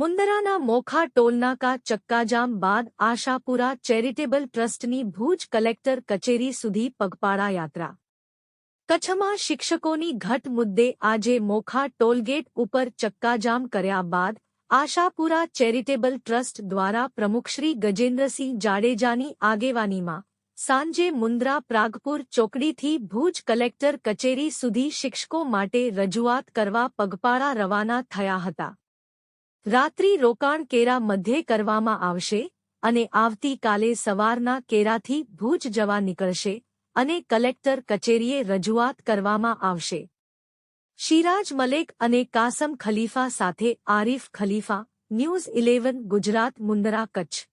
મુંદરાના મોખા ટોલનાકા ચક્કાજામ બાદ આશાપુરા ચેરિટેબલ ટ્રસ્ટની ભુજ કલેક્ટર કચેરી સુધી પગપાળા યાત્રા. કચ્છમાં શિક્ષકોની ઘટ મુદ્દે આજે મોખા ટોલગેટ ઉપર ચક્કાજામ કર્યા બાદ આશાપુરા ચેરિટેબલ ટ્રસ્ટ દ્વારા પ્રમુખશ્રી ગજેન્દ્રસિંહ જાડેજાની આગેવાનીમાં સાંજે મુન્દ્રા પ્રાગપુર ચોકડીથી ભુજ કલેક્ટર કચેરી સુધી શિક્ષકો માટે રજૂઆત કરવા પગપાળા રવાના થયા હતા. રાત્રિ રોકાણ કેરા મધ્યે કરવામાં આવશે અને આવતીકાલે સવારના કેરાથી ભુજ જવા નીકળશે અને કલેક્ટર કચેરીએ રજૂઆત કરવામાં આવશે. શિરાજ મલેક અને કાસમ ખલીફા સાથે આરિફ ખલીફા, ન્યૂઝ ઇલેવન ગુજરાત મુંદરા કચ્છ.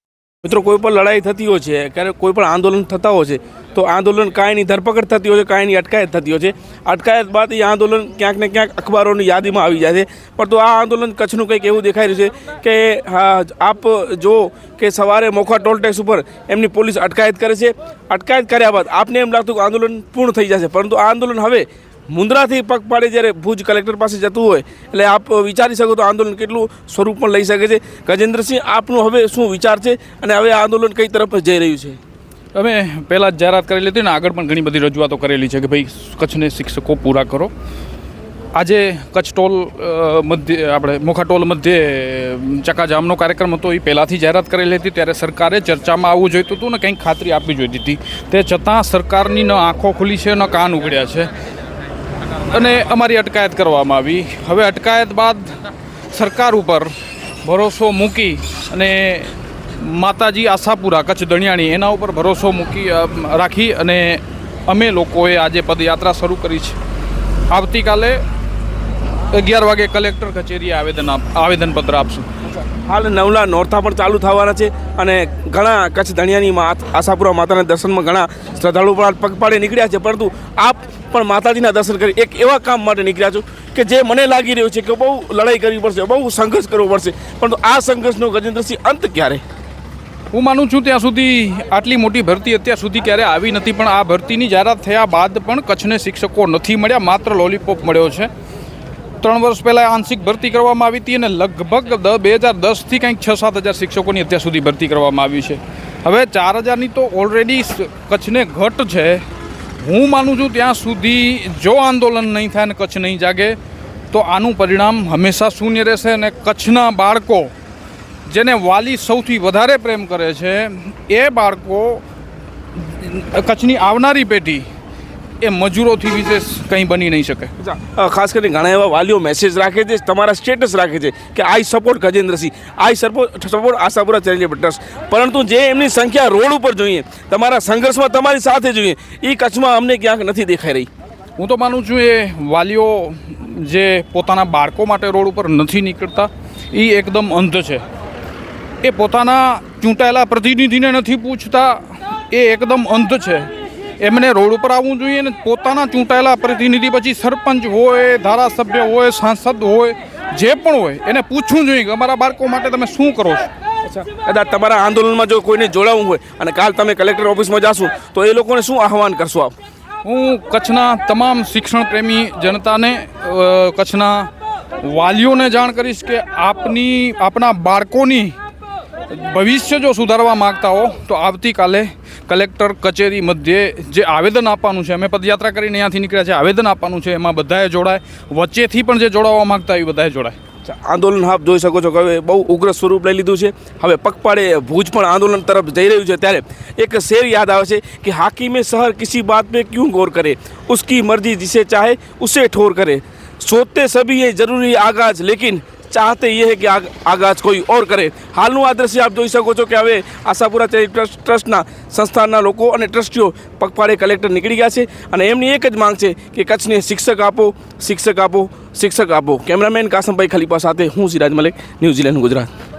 મિત્રો, કોઈ પણ લડાઈ થતી હોય છે ક્યારેક કોઈ પણ આંદોલન થતા હોય છે, તો આંદોલન કાંઈની ધરપકડ થતી હોય છે કાંઈની અટકાયત થતી હોય છે. અટકાયત બાદ એ આંદોલન ક્યાંક ને ક્યાંક અખબારોની યાદીમાં આવી જાય છે. પણ તો આ આંદોલન કચ્છનું કંઈક એવું દેખાઈ રહ્યું છે કે આપ જો કે સવારે મોખા ટોલ ટેક્સ ઉપર એમની પોલીસ અટકાયત કરે છે. અટકાયત કર્યા બાદ આપને એમ લાગતું કે આંદોલન પૂર્ણ થઈ જશે. પરંતુ આ આંદોલન હવે મુન્દ્રાથી પાડી જ્યારે ભુજ કલેક્ટર પાસે જતું હોય, એટલે આપ વિચારી શકો તો આંદોલન કેટલું સ્વરૂપ પણ લઈ શકે છે. ગજેન્દ્રસિંહ, આપનું હવે શું વિચાર છે? અને હવે આંદોલન કઈ તરફ જઈ રહ્યું છે? અમે પહેલાં જ જાહેરાત કરેલી હતી ને આગળ પણ ઘણી બધી રજૂઆતો કરેલી છે કે ભાઈ, કચ્છને શિક્ષકો પૂરા કરો. આજે કચ્છ ટોલ મધ્ય, આપણે મોખા ટોલ મધ્યે ચકાજામનો કાર્યક્રમ હતો, એ પહેલાંથી જાહેરાત કરેલી હતી. ત્યારે સરકારે ચર્ચામાં આવવું જોઈતું હતું ને કંઈક ખાતરી આપવી જોઈતી હતી. તે છતાં સરકારની ન આંખો ખુલી છે, ન કાન ઉગડ્યા છે. અને અમારી અટકાયત કરવામાં આવી. હવે અટકાયત બાદ સરકાર ઉપર ભરોસો મૂકી અને માતાજી આશાપુરા, કચ્છ દણિયાણી એના ઉપર ભરોસો મૂકી રાખી અને અમે લોકોએ આજે પદયાત્રા શરૂ કરી છે. આવતીકાલે અગિયાર વાગે કલેક્ટર કચેરીએ આવેદન આવેદનપત્ર આપશું. હાલ નવલા નોરતા પણ ચાલુ થવાના છે અને ઘણા કચ્છ ધણિયાની મા- આશાપુરા માતાના દર્શનમાં ઘણા શ્રદ્ધાળુ પણ પગપાળે નીકળ્યા છે પરંતુ આપ પણ માતાજીના દર્શન કરી એક એવા કામ માટે નીકળ્યા છો કે જે મને લાગી રહ્યું છે કે બહુ લડાઈ કરવી પડશે બહુ સંઘર્ષ કરવો પડશે પરંતુ આ સંઘર્ષનો ગજેન્દ્રસિંહ અંત ક્યારે? હું માનું છું ત્યાં સુધી આટલી મોટી ભરતી અત્યાર સુધી ક્યારે આવી નથી પણ આ ભરતીની જાહેરાત થયા બાદ પણ કચ્છને શિક્ષકો નથી મળ્યા માત્ર લોલીપોપ મળ્યો છે. ત્રણ વર્ષ પહેલાં આંશિક ભરતી કરવામાં આવી હતી અને લગભગ બે હજાર દસથી કંઈક છ સાત હજાર શિક્ષકોની અત્યાર સુધી ભરતી કરવામાં આવી છે. હવે ચાર હજારની તો ઓલરેડી કચ્છને ઘટ છે. હું માનું છું ત્યાં સુધી જો આંદોલન નહીં થાય અને કચ્છ નહીં જાગે, તો આનું પરિણામ હંમેશા શૂન્ય રહેશે અને કચ્છના બાળકો, જેને વાલી સૌથી વધારે પ્રેમ કરે છે, એ બાળકો કચ્છની આવનારી પેઢી એ મજૂરોથી વિશેષ કંઈ બની નહીં શકે. ખાસ કરીને ઘણા એવા વાલીઓ મેસેજ રાખે છે તમારા સ્ટેટસ રાખે છે કે I support Gajendrasinh I support support Ashapura charitable trust. પરંતુ જે એમની સંખ્યા રોડ ઉપર જોઈએ તમારા સંઘર્ષમાં તમારી સાથે જોઈએ એ કચ્છમાં અમને ક્યાંક નથી દેખાઈ રહી. હું તો માનું છું એ વાલીઓ જે પોતાના બાળકો માટે રોડ ઉપર નથી નીકળતા એ એકદમ અંધ છે. એ પોતાના ચૂંટાયેલા પ્રતિનિધિને નથી પૂછતા એ એકદમ અંધ છે. એમને રોડ ઉપર આવવું જોઈએ ને પોતાના ચૂંટાયેલા પ્રતિનિધિ પછી સરપંચ હોય ધારાસભ્ય હોય સાંસદ હોય જે પણ હોય એને પૂછવું જોઈએ કે અમારા બાળકો માટે તમે શું કરો છો? કદાચ તમારા આંદોલનમાં જો કોઈને જોડાવવું હોય અને કાલ તમે કલેક્ટર ઓફિસમાં જાશો તો એ લોકોને શું આહવાન કરશો આપ? હું કચ્છના તમામ શિક્ષણ પ્રેમી જનતાને કચ્છના વાલીઓને જાણ કરીશ કે આપની આપના બાળકોની ભવિષ્ય જો સુધારવા માગતા હો, તો આવતીકાલે કલેક્ટર કચેરી મધ્યે જે આવેદન આપવાનું છે, અમે પદયાત્રા કરીને અહીંયાથી નીકળ્યા છે, આવેદન આપવાનું છે, એમાં બધાએ જોડાય. વચ્ચેથી પણ જે જોડાવવા માગતા હોય બધાએ જોડાય. આંદોલન આપ જોઈ શકો છો કે હવે બહુ ઉગ્ર સ્વરૂપ લઈ લીધું છે. હવે પગપાળે ભુજ પણ આંદોલન તરફ જઈ રહ્યું છે, ત્યારે એક શેર યાદ આવે છે કે હાકીમે શહર કિસી બાત મેં ક્યું ગોર કરે? ઉસકી મરજી જીસે ચાહે, ઉસે ઠોર કરે. સોતે સભી જરૂરી આગાજ, લેકિન ચાહતે એ કે આગાજ કોઈ ઓર કરે હાલનું આ દ્રશ્ય આપ જોઈ શકો છો કે હવે આશાપુરા ટ્રસ્ટ ટ્રસ્ટના સંસ્થાના લોકો અને ટ્રસ્ટીઓ પગપાળે કલેક્ટર નીકળી ગયા છે અને એમની એક જ માંગ છે કે કચ્છને શિક્ષક આપો શિક્ષક આપો શિક્ષક આપો. કેમેરામેન કાસમભાઈ ખલીપા સાથે હું સિરાજ મલિક, ન્યૂઝીલેન્ડ, ગુજરાત.